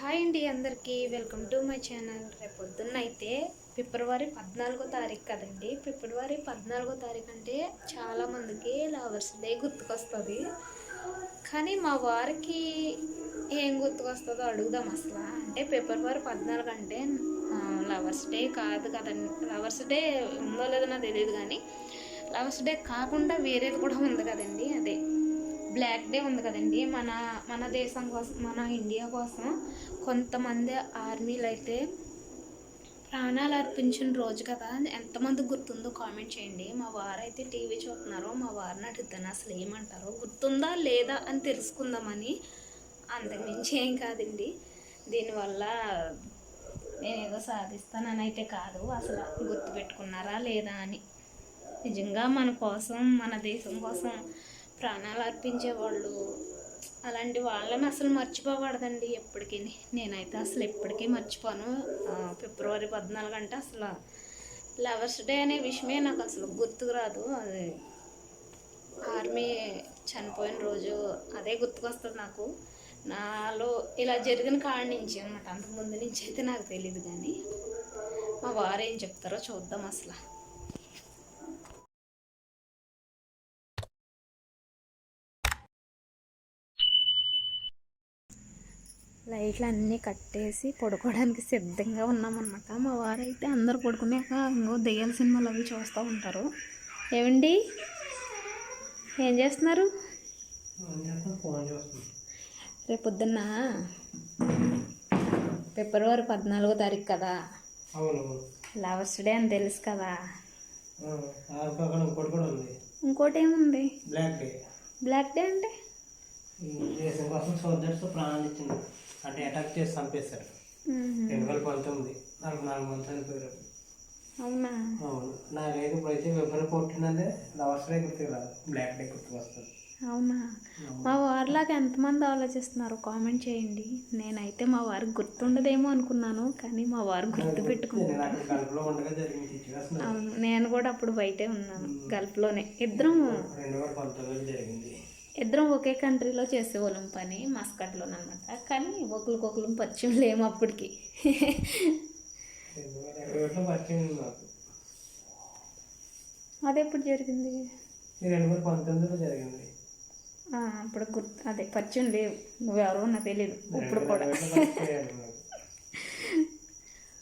Hi అండి అందరికీ. Welcome to my channel. రేపు పొద్దున్న అయితే ఫిబ్రవరి పద్నాలుగో తారీఖు కదండి. ఫిబ్రవరి పద్నాలుగో తారీఖు అంటే చాలామందికి లవర్స్ డే గుర్తుకొస్తుంది. కానీ మా వారికి ఏం గుర్తుకొస్తుందో అడుగుదాం అసలు. అంటే ఫిబ్రవరి పద్నాలుగు అంటే లవర్స్ డే కాదు కదండి. లవర్స్ డే ఉందో లేదో నాకు తెలియదు కానీ లవర్స్ డే కాకుండా వేరేది కూడా ఉంది కదండి. అదే. బ్లాక్ డే ఉంది కదండి. మన మన దేశం కోసం మన ఇండియా కోసం కొంతమంది ఆర్మీలు అయితే ప్రాణాలు అర్పించిన రోజు కదా. ఎంతమంది గుర్తుందో కామెంట్ చేయండి. మా వారు అయితే టీవీ చూస్తున్నారు మా వారిని అడుగుతాను అసలు ఏమంటారో. గుర్తుందా లేదా అని తెలుసుకుందామని అంతకుమించి ఏం కాదండి. దీనివల్ల నేనేదో సాధిస్తానని అయితే కాదు. అసలు గుర్తుపెట్టుకున్నారా లేదా అని. నిజంగా మన కోసం మన దేశం కోసం ప్రాణాలు అర్పించే వాళ్ళు అలాంటి వాళ్ళని అసలు మర్చిపోకూడదండి ఎప్పటికీ నేనైతే అసలు ఎప్పటికీ మర్చిపోను. ఫిబ్రవరి పద్నాలుగు అంటే అసలు లవర్స్ డే అనే విషయమే నాకు అసలు గుర్తుకు రాదు. అది ఆర్మీ చనిపోయిన రోజు అదే గుర్తుకొస్తుంది నాకు. నాలో ఇలా జరిగిన కాడి నుంచి అనమాట అంతకుముందు నుంచి అయితే నాకు తెలియదు కానీ మా వారు ఏం చెప్తారో చూద్దాం అసలు. లైట్లు అన్నీ కట్టేసి పడుకోవడానికి సిద్ధంగా ఉన్నామన్నమాట. మా వారు అయితే అందరూ పడుకున్నాక ఇంకో దెయ్యాల సినిమాలు అవి చూస్తూ ఉంటారు. ఏమండి ఏం చేస్తున్నారు? రేపు పొద్దున్న ఫిబ్రవరి పద్నాలుగో తారీఖు కదా? లవర్స్ డే అని తెలుసు కదా? ఇంకోటి ఏముంది? Black day. బ్లాక్ డే అంటే? దేశం కోసం సోల్జర్స్ ప్రాణాలు ఇచ్చింది. అంటే అటాక్ చేసి చంపేశారు. రెండు వేల పంతొమ్మిది నాకు నాలుగు మంది చనిపోయారు. అవునా? అవును. నాకైతే ఇప్పుడైతే విభజన కొట్టినదే లవర్స్ డే గుర్తుకు రాదు బ్లాక్ డే గుర్తుకు వస్తుంది. అవునా? మా వారిలాగా ఎంతమంది ఆలోచిస్తున్నారు? కామెంట్ చేయండి. నేనైతే మా వారికి గుర్తుండదేమో అనుకున్నాను కానీ మా వారు గుర్తు పెట్టుకున్నారు నేను అక్కడ కడుపులో ఉండగా జరిగింది సిచ్యువేషన్ అవును. నేను కూడా అప్పుడు బయటే ఉన్నాను గల్ఫ్లోనే. ఇద్దరం రెండు వేల పంతొమ్మిది జరిగింది. ఇద్దరం ఒకే కంట్రీలో చేసేవాళ్ళం పని మస్కట్లోనే అనమాట కానీ ఒకరికొకరు పరిచయం లేము అప్పటికి. అది ఎప్పుడు జరిగింది? అప్పుడు గుర్తు అదే పరిచయం లేవు. నువ్వెవరో నాకు తెలియదు ఇప్పుడు కూడా.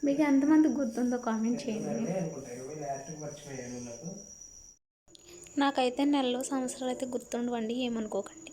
మీకు ఎంతమంది గుర్తుందో కామెంట్ చేయండి. నాకైతే నెలలో సంవత్సరాలు అయితే గుర్తుండవండి ఏమనుకోకండి.